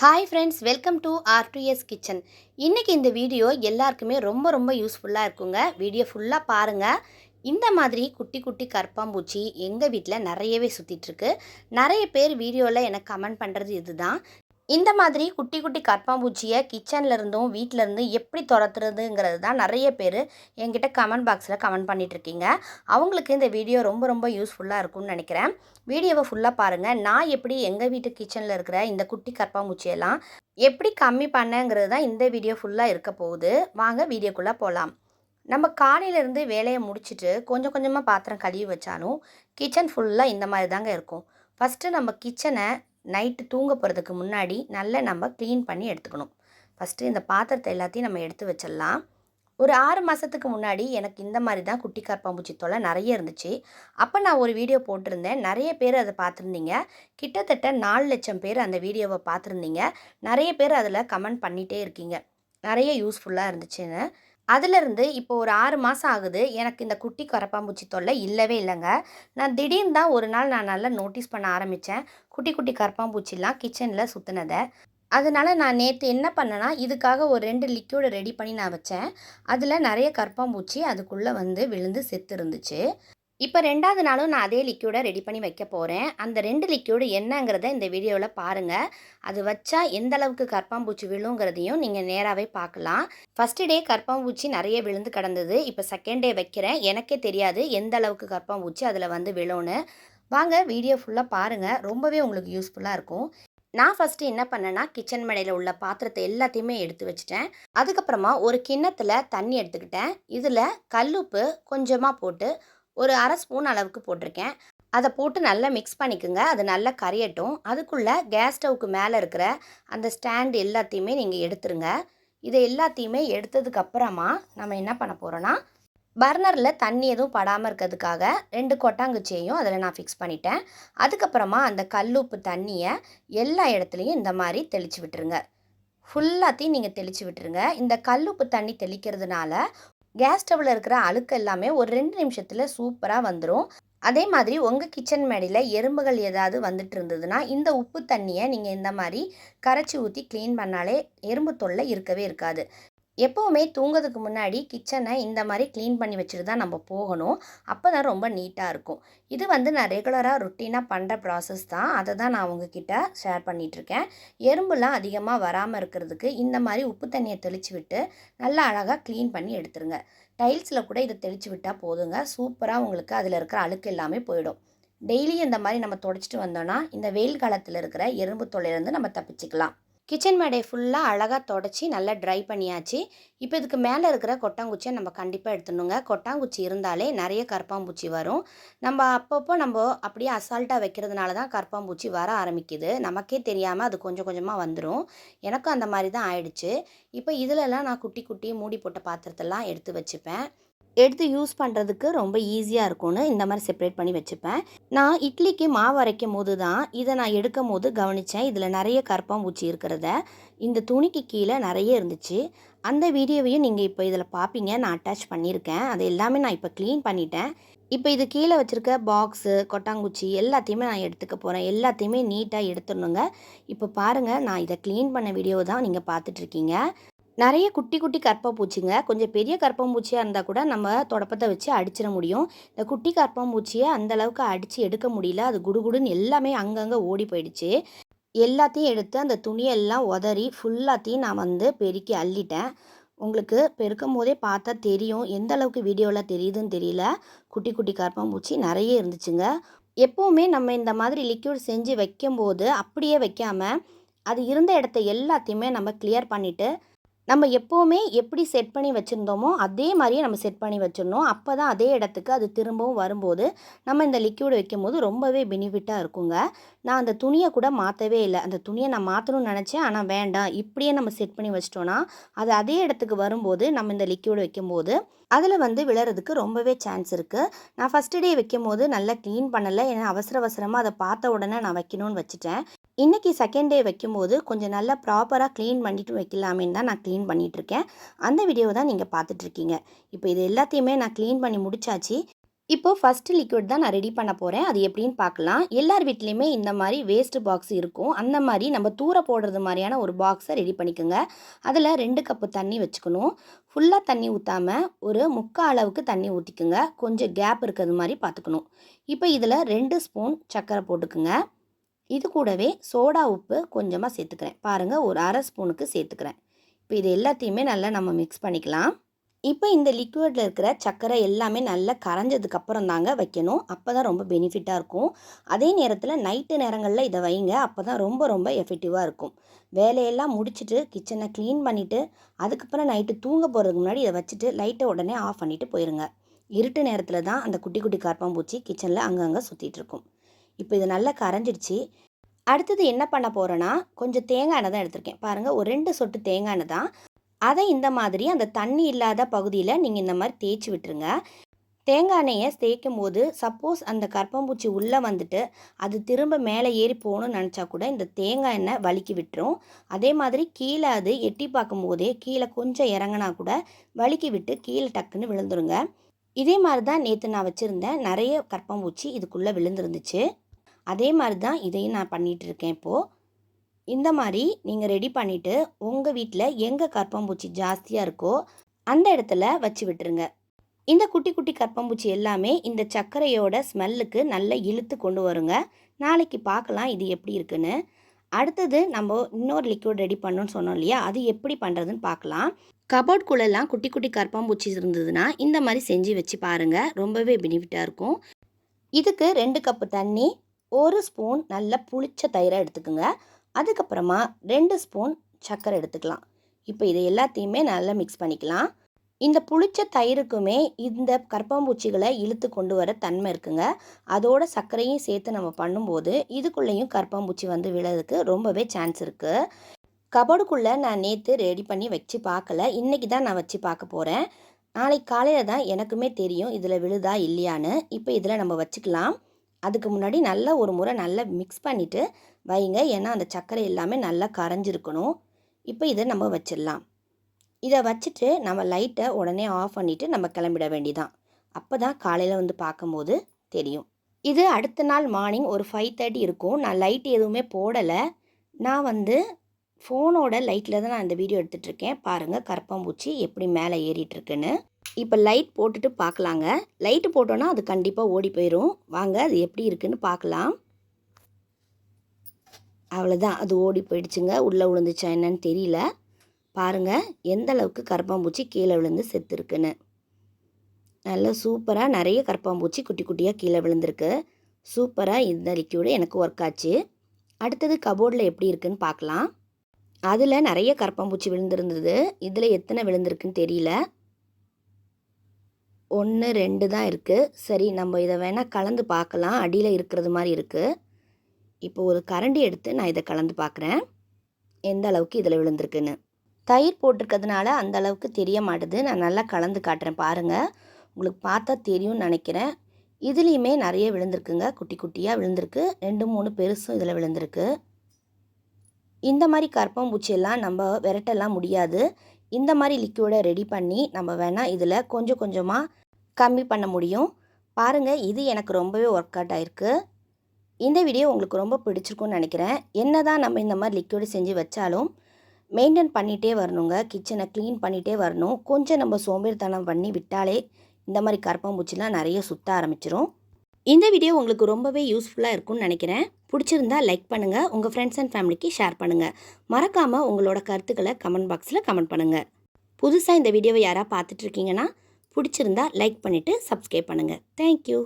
Hi friends welcome to RTS kitchen இன்றைக்கி இந்த video எல்லாருக்குமே ரொம்ப ரொம்ப யூஸ்ஃபுல்லாக இருக்குங்க. வீடியோ ஃபுல்லாக பாருங்கள் இந்த மாதிரி குட்டி குட்டி கற்பாம்பூச்சி எங்கள் வீட்டில் நிறையவே சுற்றிட்டுருக்கு நிறைய பேர் வீடியோவில் எனக்கு கமெண்ட் பண்ணுறது இதுதான். இந்த மாதிரி குட்டி குட்டி கற்பாம்பூச்சியை கிச்சன்லேருந்தும் இருந்தும் எப்படி துரத்துறதுங்கிறது தான் நிறைய பேர் என்கிட்ட கமெண்ட் பாக்ஸில் கமெண்ட் பண்ணிகிட்ருக்கீங்க இருக்கீங்க. அவங்களுக்கு இந்த வீடியோ ரொம்ப ரொம்ப யூஸ்ஃபுல்லாக இருக்கும்னு நினைக்கிறேன். வீடியோவை ஃபுல்லாக பாருங்கள் நான் எப்படி எங்கள் வீட்டு கிச்சனில் இருக்கிற இந்த குட்டி கற்பாம்பூச்சியெல்லாம் எப்படி கம்மி பண்ணேங்கிறது தான் இந்த வீடியோ ஃபுல்லாக இருக்க போகுது. வாங்க வீடியோக்குள்ளே போகலாம் நம்ம காலையிலேருந்து வேலையை முடிச்சுட்டு கொஞ்சம் கொஞ்சமாக பாத்திரம் கழுவி வச்சாலும் கிச்சன் ஃபுல்லாக இந்த மாதிரி தாங்க இருக்கும். ஃபஸ்ட்டு நம்ம கிச்சனை நைட்டு தூங்க போகிறதுக்கு முன்னாடி நல்லா நம்ம க்ளீன் பண்ணி எடுத்துக்கணும். ஃபஸ்ட்டு இந்த பாத்திரத்தை எல்லாத்தையும் நம்ம எடுத்து வச்சிடலாம். ஒரு ஆறு மாதத்துக்கு முன்னாடி எனக்கு இந்த மாதிரி தான் குட்டி கற்பாம்பூச்சி தொலை நிறைய இருந்துச்சு. அப்போ நான் ஒரு வீடியோ போட்டிருந்தேன். நிறைய பேர் அதை பார்த்துருந்தீங்க. கிட்டத்தட்ட நாலு லட்சம் பேர் அந்த வீடியோவை பார்த்துருந்தீங்க. நிறைய பேர் அதில் கமெண்ட் பண்ணிகிட்டே இருக்கீங்க. நிறைய யூஸ்ஃபுல்லாக இருந்துச்சுன்னு. அதிலிருந்து இப்போ ஒரு ஆறு மாதம் ஆகுது. எனக்கு இந்த குட்டி கரப்பாம்பூச்சி தொல்லை இல்லவே இல்லைங்க. நான் திடீர்னு தான் ஒரு நாள் நான் நல்லா நோட்டீஸ் பண்ண ஆரம்பித்தேன் குட்டி குட்டி கரப்பாம்பூச்சிலாம் கிச்சனில் சுற்றினதை அதனால் நான் நேற்று என்ன பண்ணேன்னா இதுக்காக ஒரு ரெண்டு லிக்யூடு ரெடி பண்ணி நான் வச்சேன். அதில் நிறைய கரப்பாம்பூச்சி அதுக்குள்ளே வந்து விழுந்து செத்து இருந்துச்சு. இப்போ ரெண்டாவது நாளும் நான் அதே லிக்யூடை ரெடி பண்ணி வைக்க போகிறேன் அந்த ரெண்டு லிக்யூடு என்னங்கிறத இந்த வீடியோவில் பாருங்கள் அது வச்சா எந்த அளவுக்கு கற்பாம்பூச்சி விழுங்கிறதையும் நீங்கள் நேராகவே பார்க்கலாம். ஃபஸ்ட்டு டே கற்பாம்பூச்சி நிறைய விழுந்து கிடந்தது. இப்போ செகண்ட் டே வைக்கிறேன். எனக்கே தெரியாது எந்த அளவுக்கு கற்பாம்பூச்சி அதில் வந்து விழும்னு. வாங்க வீடியோ ஃபுல்லாக பாருங்கள் ரொம்பவே உங்களுக்கு யூஸ்ஃபுல்லாக இருக்கும். நான் ஃபஸ்ட்டு என்ன பண்ணேன்னா கிச்சன் மடையில் உள்ள பாத்திரத்தை எல்லாத்தையுமே எடுத்து வச்சுட்டேன். அதுக்கப்புறமா ஒரு கிண்ணத்தில் தண்ணி எடுத்துக்கிட்டேன். இதில் கல்லுப்பு கொஞ்சமாக போட்டு ஒரு அரை ஸ்பூன் அளவுக்கு போட்டிருக்கேன். அதை போட்டு நல்லா மிக்ஸ் பண்ணிக்கோங்க. அது நல்லா கரையட்டும். அதுக்குள்ளே கேஸ் ஸ்டவ்க்கு மேலே இருக்கிற அந்த ஸ்டாண்ட் எல்லாத்தையுமே நீங்கள் எடுத்துருங்க. இதை எல்லாத்தையுமே எடுத்ததுக்கப்புறமா நம்ம என்ன பண்ண போகிறோன்னா பர்னரில் தண்ணி எதுவும் படாமல் இருக்கிறதுக்காக ரெண்டு கொட்டாங்குச்சியையும் அதில் நான் ஃபிக்ஸ் பண்ணிட்டேன். அதுக்கப்புறமா அந்த கல்லுப்பு தண்ணியை எல்லா இடத்துலையும் இந்த மாதிரி தெளித்து விட்டுருங்க. ஃபுல்லாத்தையும் நீங்கள் தெளித்து விட்டுருங்க. இந்த கல்லுப்பு தண்ணி தெளிக்கிறதுனால கேஸ் ஸ்டவ்வில் இருக்கிற அழுக்கு எல்லாமே ஒரு ரெண்டு நிமிஷத்தில் சூப்பராக வந்துடும் அதே மாதிரி உங்கள் கிச்சன் மேடையில் எறும்புகள் ஏதாவது வந்துட்டு இருந்ததுன்னா இந்த உப்பு தண்ணியை நீங்கள் இந்த மாதிரி கரைச்சி ஊற்றி க்ளீன் பண்ணாலே எறும்பு தொல்லை இருக்கவே இருக்காது. எப்போவுமே தூங்குறதுக்கு முன்னாடி கிச்சனை இந்த மாதிரி க்ளீன் பண்ணி வச்சுட்டு தான் நம்ம போகணும். அப்போ தான் ரொம்ப நீட்டாக இருக்கும். இது வந்து நான் ரெகுலராக ருட்டீனாக பண்ணுற ப்ராசஸ் தான். அதை தான் நான் உங்ககிட்ட ஷேர் பண்ணிகிட்ருக்கேன் எறும்புலாம் அதிகமாக வராமல் இருக்கிறதுக்கு இந்த மாதிரி உப்பு தண்ணியை தெளித்து விட்டு நல்லா அழகாக க்ளீன் பண்ணி எடுத்துருங்க. டைல்ஸில் கூட இதை தெளித்து விட்டால் போதுங்க. சூப்பராக உங்களுக்கு அதில் இருக்கிற அழுக்கு எல்லாமே போயிடும். டெய்லியும் இந்த மாதிரி நம்ம தொடச்சிட்டு வந்தோன்னா இந்த வெயில் காலத்தில் இருக்கிற எறும்பு தொல்லையிலேருந்து நம்ம தப்பிச்சுக்கலாம். கிச்சன் மேடை ஃபுல்லாக அழகாக தொடச்சி நல்லா ட்ரை பண்ணியாச்சு. இப்போ இதுக்கு மேலே இருக்கிற கொட்டாங்குச்சியை நம்ம கண்டிப்பாக எடுத்துடணுங்க. கொட்டாங்குச்சி இருந்தாலே நிறைய கற்பாம்பூச்சி வரும். நம்ம அப்பப்போ நம்ம அப்படியே அசால்ட்டாக வைக்கிறதுனால தான் கற்பாம்பூச்சி வர ஆரம்பிக்குது. நமக்கே தெரியாமல் அது கொஞ்சம் கொஞ்சமாக வந்துடும் எனக்கும் அந்த மாதிரி தான் ஆயிடுச்சு. இப்போ இதிலலாம் நான் குட்டி குட்டி மூடி போட்ட பாத்திரத்தெல்லாம் எடுத்து வச்சுப்பேன். எடுத்து யூஸ் பண்ணுறதுக்கு ரொம்ப ஈஸியாக இருக்கும்னு இந்த மாதிரி செப்பரேட் பண்ணி வச்சுப்பேன். நான் இட்லிக்கு மாவு அரைக்கும் போது தான் இதை நான் எடுக்கும் போது கவனித்தேன் இதில் நிறைய கருப்பாம்பூச்சி இருக்கிறத. இந்த துணிக்கு கீழே நிறைய இருந்துச்சு. அந்த வீடியோவையும் நீங்கள் இப்போ இதில் பார்ப்பீங்க நான் அட்டாச் பண்ணியிருக்கேன். அது எல்லாமே நான் இப்போ க்ளீன் பண்ணிட்டேன். இப்போ இது கீழே வச்சுருக்க பாக்ஸு கொட்டாங்குச்சி எல்லாத்தையுமே நான் எடுத்துக்க போகிறேன் எல்லாத்தையுமே நீட்டாக எடுத்துடணுங்க. இப்போ பாருங்கள் நான் இதை க்ளீன் பண்ண வீடியோ தான் நீங்கள் பார்த்துட்ருக்கீங்க நிறைய குட்டி குட்டி கற்பப்பூச்சிங்க. கொஞ்சம் பெரிய கற்பம்பூச்சியாக இருந்தால் கூட நம்ம தொடப்பத்தை வச்சு அடிச்சிட முடியும். இந்த குட்டி கற்பம்பூச்சியை அந்த அளவுக்கு அடித்து எடுக்க முடியல. அது குடுகுடுன்னு எல்லாமே அங்கங்கே ஓடி போயிடுச்சு. எல்லாத்தையும் எடுத்து அந்த துணியெல்லாம் உதறி ஃபுல்லாத்தையும் நான் வந்து பெருக்கி அள்ளிட்டேன். உங்களுக்கு பெருக்கும் போதே பார்த்தா தெரியும். எந்த அளவுக்கு வீடியோவில் தெரியுதுன்னு தெரியல. குட்டி குட்டி கற்பம்பூச்சி நிறைய இருந்துச்சுங்க. எப்போவுமே நம்ம இந்த மாதிரி லிக்யூட் செஞ்சு வைக்கும்போது அப்படியே வைக்காமல் அது இருந்த இடத்த எல்லாத்தையுமே நம்ம கிளியர் பண்ணிவிட்டு நம்ம எப்போவுமே எப்படி செட் பண்ணி வச்சுருந்தோமோ அதே மாதிரியே நம்ம செட் பண்ணி வச்சிடணும். அப்போ தான் அதே இடத்துக்கு அது திரும்பவும் வரும்போது நம்ம இந்த லிக்யூடு வைக்கும் போது ரொம்பவே பெனிஃபிட்டாக இருக்குங்க. நான் அந்த துணியை கூட மாற்றவே இல்லை. அந்த துணியை நான் மாற்றணும்னு நினச்சேன். ஆனால் வேண்டாம். இப்படியே நம்ம செட் பண்ணி வச்சிட்டோன்னா அது அதே இடத்துக்கு வரும்போது நம்ம இந்த லிக்யூடு வைக்கும்போது அதில் வந்து விழறதுக்கு ரொம்பவே சான்ஸ் இருக்குது நான் ஃபஸ்ட்டு டே வைக்கும் போது நல்லா க்ளீன் பண்ணலை. ஏன்னா அவசர அவசரமாக அதை பார்த்த உடனே நான் வைக்கணும்னு வச்சுட்டேன். இன்றைக்கி செகண்ட் டே வைக்கும்போது கொஞ்சம் நல்லா ப்ராப்பராக க்ளீன் பண்ணிட்டு வைக்கலாமேன்னு தான் நான் க்ளீன் பண்ணிகிட்ருக்கேன் அந்த வீடியோ தான் நீங்கள் பார்த்துட்ருக்கீங்க இப்போ இது எல்லாத்தையுமே நான் க்ளீன் பண்ணி முடிச்சாச்சு. இப்போ ஃபஸ்ட்டு லிக்விட் தான் நான் ரெடி பண்ண போகிறேன் அது எப்படின்னு பார்க்கலாம். எல்லார் வீட்லேயுமே இந்த மாதிரி வேஸ்ட்டு பாக்ஸ் இருக்கும். அந்த மாதிரி நம்ம தூர போடுறது மாதிரியான ஒரு பாக்ஸை ரெடி பண்ணிக்கோங்க. அதில் ரெண்டு கப்பு தண்ணி வச்சுக்கணும். ஃபுல்லாக தண்ணி ஊற்றாமல் ஒரு முக்கால் அளவுக்கு தண்ணி ஊற்றிக்குங்க கொஞ்சம் கேப் இருக்கிறது மாதிரி பார்த்துக்கணும். இப்போ இதில் ரெண்டு ஸ்பூன் சர்க்கரை போட்டுக்குங்க. இது கூடவே சோடா உப்பு கொஞ்சமாக சேர்த்துக்கிறேன். பாருங்கள் ஒரு அரை ஸ்பூனுக்கு சேர்த்துக்கிறேன். இப்போ இது எல்லாத்தையுமே நல்லா நம்ம மிக்ஸ் பண்ணிக்கலாம். இப்போ இந்த லிக்விடில் இருக்கிற சர்க்கரை எல்லாமே நல்லா கரைஞ்சதுக்கு அப்புறம் தாங்க வைக்கணும். அப்போ தான் ரொம்ப பெனிஃபிட்டாக இருக்கும். அதே நேரத்தில் நைட்டு நேரங்களில் இதை வைங்க. அப்போ தான் ரொம்ப ரொம்ப எஃபெக்டிவாக இருக்கும். வேலையெல்லாம் முடிச்சுட்டு கிச்சனை க்ளீன் பண்ணிவிட்டு அதுக்கப்புறம் நைட்டு தூங்க போகிறதுக்கு முன்னாடி இதை வச்சுட்டு லைட்டை உடனே ஆஃப் பண்ணிவிட்டு போயிடுங்க இருட்டு நேரத்தில் தான் அந்த குட்டி குட்டி கரப்பாம்பூச்சி கிச்சனில் அங்கங்கே சுற்றிட்டு இருக்கும். இப்போ இது நல்லா கரைஞ்சிடுச்சு. அடுத்தது என்ன பண்ண போகிறேன்னா கொஞ்சம் தேங்காய் எண்ணெய் தான் எடுத்திருக்கேன். பாருங்கள் ஒரு ரெண்டு சொட்டு தேங்காய் எண்ணெய் தான். அதை இந்த மாதிரி அந்த தண்ணி இல்லாத பகுதியில் நீங்கள் இந்த மாதிரி தேய்ச்சி விட்டுருங்க. தேங்காய் எண்ணெயை தேய்க்கும் போது சப்போஸ் அந்த கற்பம்பூச்சி உள்ளே வந்துட்டு அது திரும்ப மேலே ஏறி போகணும்னு நினச்சா கூட இந்த தேங்காய் எண்ணெய் வலிக்கி விட்டுரும். அதே மாதிரி கீழே அது எட்டி பார்க்கும் போதே கீழே கொஞ்சம் இறங்கினா கூட வலிக்கி விட்டு கீழே டக்குன்னு விழுந்துருங்க. இதே மாதிரி தான் நேற்று நான் வச்சுருந்தேன். நிறைய கற்பம்பூச்சி இதுக்குள்ளே விழுந்துருந்துச்சு. அதே மாதிரி தான் இதையும் நான் பண்ணிகிட்டு இருக்கேன் இப்போது இந்த மாதிரி நீங்கள் ரெடி பண்ணிவிட்டு உங்கள் வீட்டில் எங்கே கற்பம்பூச்சி ஜாஸ்தியாக இருக்கோ அந்த இடத்துல வச்சு விட்டுருங்க. இந்த குட்டி குட்டி கற்பம்பூச்சி எல்லாமே இந்த சர்க்கரையோட ஸ்மெல்லுக்கு நல்லா இழுத்து கொண்டு வருங்க. நாளைக்கு பார்க்கலாம் இது எப்படி இருக்குன்னு. அடுத்தது நம்ம இன்னொரு லிக்விட் ரெடி பண்ணோன்னு சொன்னோம் இல்லையா? அது எப்படி பண்ணுறதுன்னு பார்க்கலாம். கபோர்ட்குள்ளெல்லாம் குட்டி குட்டி கற்பம்பூச்சி இருந்ததுன்னா இந்த மாதிரி செஞ்சு வச்சு பாருங்கள் ரொம்பவே பெனிஃபிட்டாக இருக்கும். இதுக்கு ரெண்டு கப்பு தண்ணி ஒரு ஸ்பூன் நல்ல புளிச்ச தயிரை எடுத்துக்கோங்க. அதுக்கப்புறமா ரெண்டு ஸ்பூன் சர்க்கரை எடுத்துக்கலாம். இப்போ இதை எல்லாத்தையுமே நல்லா மிக்ஸ் பண்ணிக்கலாம். இந்த புளிச்ச தயிருக்குமே இந்த கற்பம்பூச்சிகளை இழுத்து கொண்டு வர தன்மை இருக்குங்க. அதோட சர்க்கரையும் சேர்த்து நம்ம பண்ணும்போது இதுக்குள்ளேயும் கற்பம்பூச்சி வந்து விழறதுக்கு ரொம்பவே சான்ஸ் இருக்குது கபடுக்குள்ளே நான் நேற்று ரெடி பண்ணி வச்சு பார்க்கல. இன்றைக்கி தான் நான் வச்சு பார்க்க போகிறேன் நாளைக்கு காலையில் தான் எனக்குமே தெரியும் இதில் விழுதா இல்லையான்னு. இப்போ இதில் நம்ம வச்சுக்கலாம். அதுக்கு முன்னாடி நல்லா ஒரு முறை நல்லா மிக்ஸ் பண்ணிவிட்டு வைங்க. ஏன்னா அந்த சர்க்கரை எல்லாமே நல்லா கரைஞ்சிருக்கணும். இப்போ இதை நம்ம வச்சிடலாம். இதை வச்சுட்டு நம்ம லைட்டை உடனே ஆஃப் பண்ணிவிட்டு நம்ம கிளம்பிட வேண்டிதான். அப்போ தான் காலையில் வந்து பார்க்கும்போது தெரியும். இது அடுத்த நாள் மார்னிங் ஒரு ஃபைவ் தேர்ட்டி இருக்கும். நான் லைட் எதுவுமே போடலை. நான் வந்து ஃபோனோட லைட்டில் தான் நான் இந்த வீடியோ எடுத்துகிட்ருக்கேன் பாருங்கள் கரப்பாம்பூச்சி எப்படி மேலே ஏறிட்டுருக்குன்னு இப்போ லைட் போட்டுட்டு பார்க்கலாங்க லைட்டு போட்டோன்னா அது கண்டிப்பாக ஓடி போயிடும் வாங்க அது எப்படி இருக்குன்னு பார்க்கலாம் அவ்வளோதான் அது ஓடி போயிடுச்சுங்க. உள்ளே விழுந்துச்சா என்னன்னு தெரியல. பாருங்கள் எந்த அளவுக்கு கரப்பாம்பூச்சி கீழே விழுந்து செத்துருக்குன்னு. நல்லா சூப்பராக நிறைய கரப்பாம்பூச்சி குட்டி குட்டியாக கீழே விழுந்திருக்கு. சூப்பராக இந்த லிக்யூடு எனக்கு ஒர்க் ஆச்சு. அடுத்தது கபோர்டில் எப்படி இருக்குன்னு பார்க்கலாம் அதில் நிறைய கரப்பாம்பூச்சி விழுந்திருந்தது. இதில் எத்தனை விழுந்திருக்குன்னு தெரியல. ஒன்று ரெண்டு தான் இருக்குது சரி நம்ம இதை வேணால் கலந்து பார்க்கலாம். அடியில் இருக்கிறது மாதிரி இருக்குது இப்போ ஒரு கரண்டி எடுத்து நான் இதை கலந்து பார்க்குறேன். எந்த அளவுக்கு இதில் விழுந்திருக்குன்னு. தயிர் போட்டிருக்கிறதுனால அந்த அளவுக்கு தெரிய மாட்டுது. நான் நல்லா கலந்து காட்டுறேன் பாருங்கள் உங்களுக்கு பார்த்தா தெரியும்னு நினைக்கிறேன். இதுலேயுமே நிறைய விழுந்திருக்குங்க. குட்டி குட்டியாக விழுந்திருக்கு. ரெண்டு மூணு பெருசும் இதில் விழுந்திருக்கு. இந்த மாதிரி கற்பம்பூச்சியெல்லாம் நம்ம விரட்டெல்லாம் முடியாது. இந்த மாதிரி லிக்யூடை ரெடி பண்ணி நம்ம வேணால் இதில் கொஞ்சம் கொஞ்சமாக கம்மி பண்ண முடியும். பாருங்கள் இது எனக்கு ரொம்பவே ஒர்க் அவுட் ஆகிருக்கு இந்த வீடியோ உங்களுக்கு ரொம்ப பிடிச்சிருக்கும்னு நினைக்கிறேன். என்ன தான் நம்ம இந்த மாதிரி லிக்யூடு செஞ்சு வச்சாலும் மெயின்டைன் பண்ணிகிட்டே வரணுங்க. கிச்சனை க்ளீன் பண்ணிகிட்டே வரணும். கொஞ்சம் நம்ம சோம்பேறித்தனம் பண்ணி விட்டாலே இந்த மாதிரி கரப்பாம்பூச்சிலாம் நிறைய சுற்ற ஆரம்பிச்சிரும். இந்த வீடியோ உங்களுக்கு ரொம்பவே யூஸ்ஃபுல்லாக இருக்கும்னு நினைக்கிறேன். பிடிச்சிருந்தா லைக் பண்ணுங்கள் உங்கள் ஃப்ரெண்ட்ஸ் அண்ட் ஃபேமிலிக்கு ஷேர் பண்ணுங்கள் மறக்காமல் உங்களோட கருத்துக்களை கமெண்ட் பாக்ஸில் கமெண்ட் பண்ணுங்கள் புதுசாக இந்த வீடியோவை யாராவது பார்த்துட்ருக்கீங்கன்னா பிடிச்சிருந்தா லைக் பண்ணிவிட்டு சப்ஸ்கிரைப் பண்ணுங்கள் தேங்க்யூ